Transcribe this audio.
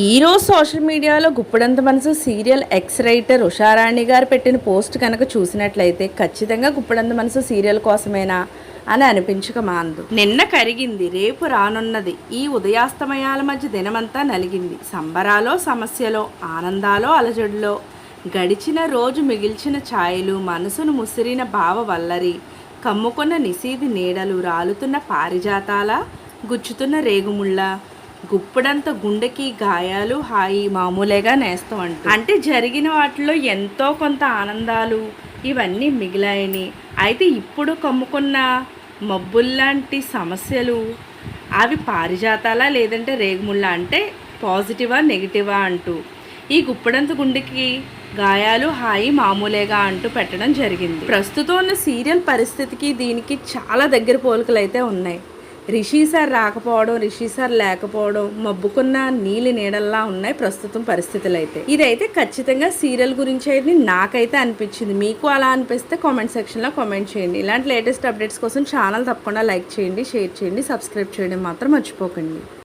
ఈరోజు సోషల్ మీడియాలో గుప్పడంత మనసు సీరియల్ ఎక్స్ రైటర్ ఉషారాణి గారు పెట్టిన పోస్ట్ కనుక చూసినట్లయితే ఖచ్చితంగా గుప్పడంత మనసు సీరియల్ కోసమేనా అని అనిపించక మాందు. నిన్న కరిగింది రేపు రానున్నది. ఈ ఉదయాస్తమయాల మధ్య దినమంతా నలిగింది. సంబరాలో సమస్యలో ఆనందాలో అలజడిలో గడిచిన రోజు మిగిల్చిన ఛాయలు మనసును ముసిరిన భావ వల్లరి కమ్ముకున్న నిసీది నీడలు రాలుతున్న పారిజాతాల గుచ్చుతున్న రేగుముళ్ళ గుప్పుడంత గుండెకి గాయాలు హాయి మామూలేగా నేస్తామంట అంటే. జరిగిన వాటిలో ఎంతో కొంత ఆనందాలు ఇవన్నీ మిగిలాయని. అయితే ఇప్పుడు కమ్ముకున్న మబ్బుల్లాంటి సమస్యలు అవి పారిజాతాలా లేదంటే రేగుముళ్ళ అంటే పాజిటివా నెగిటివా అంటూ. ఈ గుప్పడంత గుండెకి గాయాలు హాయి మామూలేగా అంటూ పెట్టడం జరిగింది. ప్రస్తుతం ఉన్న సీరియల్ పరిస్థితికి దీనికి చాలా దగ్గర పోలికలు అయితే ఉన్నాయి. రిషి సార్ రాకపోవడం రిషి సార్ లేకపోవడం మబ్బుకున్న నీలి నీడల్లా ఉన్నాయి ప్రస్తుతం పరిస్థితులు అయితే ఇదైతే ఖచ్చితంగా సీరియల్ గురించి అయితే నాకైతే అనిపించింది. మీకు అలా అనిపిస్తే కామెంట్ సెక్షన్లో కామెంట్ చేయండి. ఇలాంటి లేటెస్ట్ అప్డేట్స్ కోసం ఛానల్ తప్పకుండా లైక్ చేయండి షేర్ చేయండి సబ్స్క్రైబ్ చేయడం మాత్రం మర్చిపోకండి.